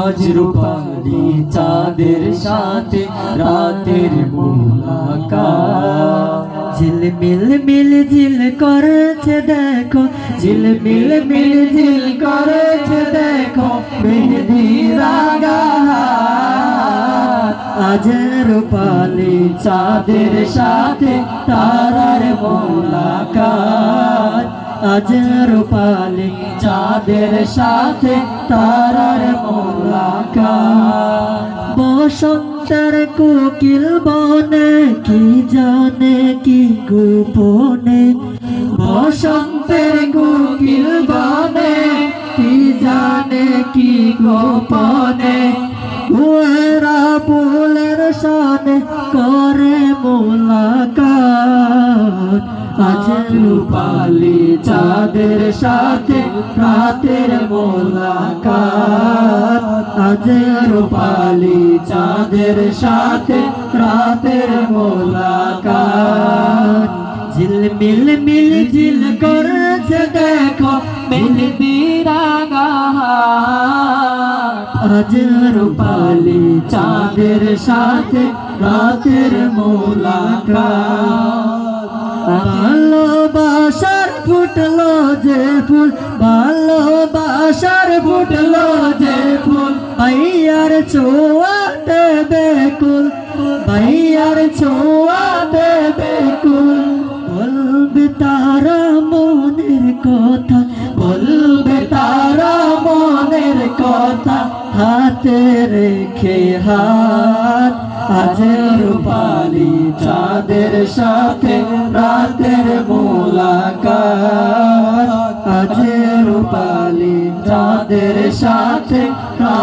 আজ রূপালি চাঁদের সাথে রাতের মুলাকাত। ঝিলমিল মিল ঝিল করেছে দেখো, ঝিলমিল মিল মিল ঝিল করেছে দেখো, মেহেদি রাগা আজ রূপালি চাঁদের সাথে তারার মোলাকাত। আজ রূপালি চাঁদের সাথে তারার বসন্তের কোকিল বনে, কি জানে, কি গোপনে? বসন্তের কোকিল বনে, কি জানে, কি গোপনে? কুয়ারা ফুলের সানে করে মোলাকাত। আজ রূপালি চাঁদের সাথে রাতের মোলাকাত। আজ রূপালি চাঁদের সাথে রাতের মোলাকাত। ঝিলমিল মিল ঝিল করেছে দেখো দিরাগা আজ রূপালি চাঁদের সাথে রাতের মোলাকাত। ভালোবাসার ফুটলো যে ফুল, ভালোবাসার ফুটলো যে ভাইয়ার ছোঁয়াতে বেকুল, ভাইয়ার ছোঁয়াতে বেকুল। বলবে তারা মনের কথা, বলবে তারা মনের কথা, হাতে রেখে হাত, আজ রূপালি চাঁদের সাথে রাতের মোলাকাত। আজ রূপালি চাঁদের সাথে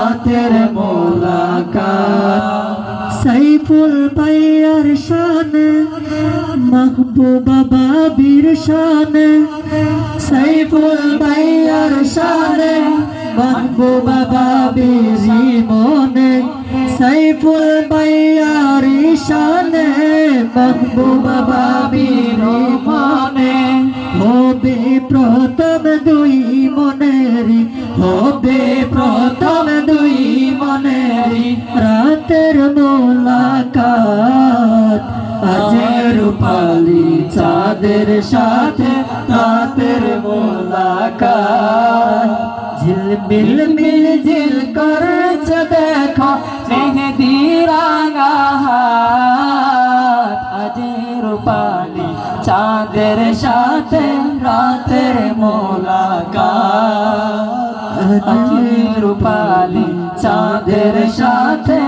রাতের মোলাকাত। সাইফুল ভাইয়ার শানে, মাহবুবা বাবির শানে। সাইফুল ভাইয়ার শানে, মাহবুবা বাবির মনে। সাইফুল ভাইয়ার শানে, মাহবুবা বাবির মনে। হবে প্রথম দুই মনেরি, হবে রাতের মোলাকাত আজ রূপালি চাঁদের সাথে রাতের মোলাকাত। ঝিলমিল মিল ঝিল করছে দেখো, মেহেদি রাঙা হাত। আজ রূপালি চাঁদের সাথে রাতের মোলাকাত। রূপালি চাঁদের সাথে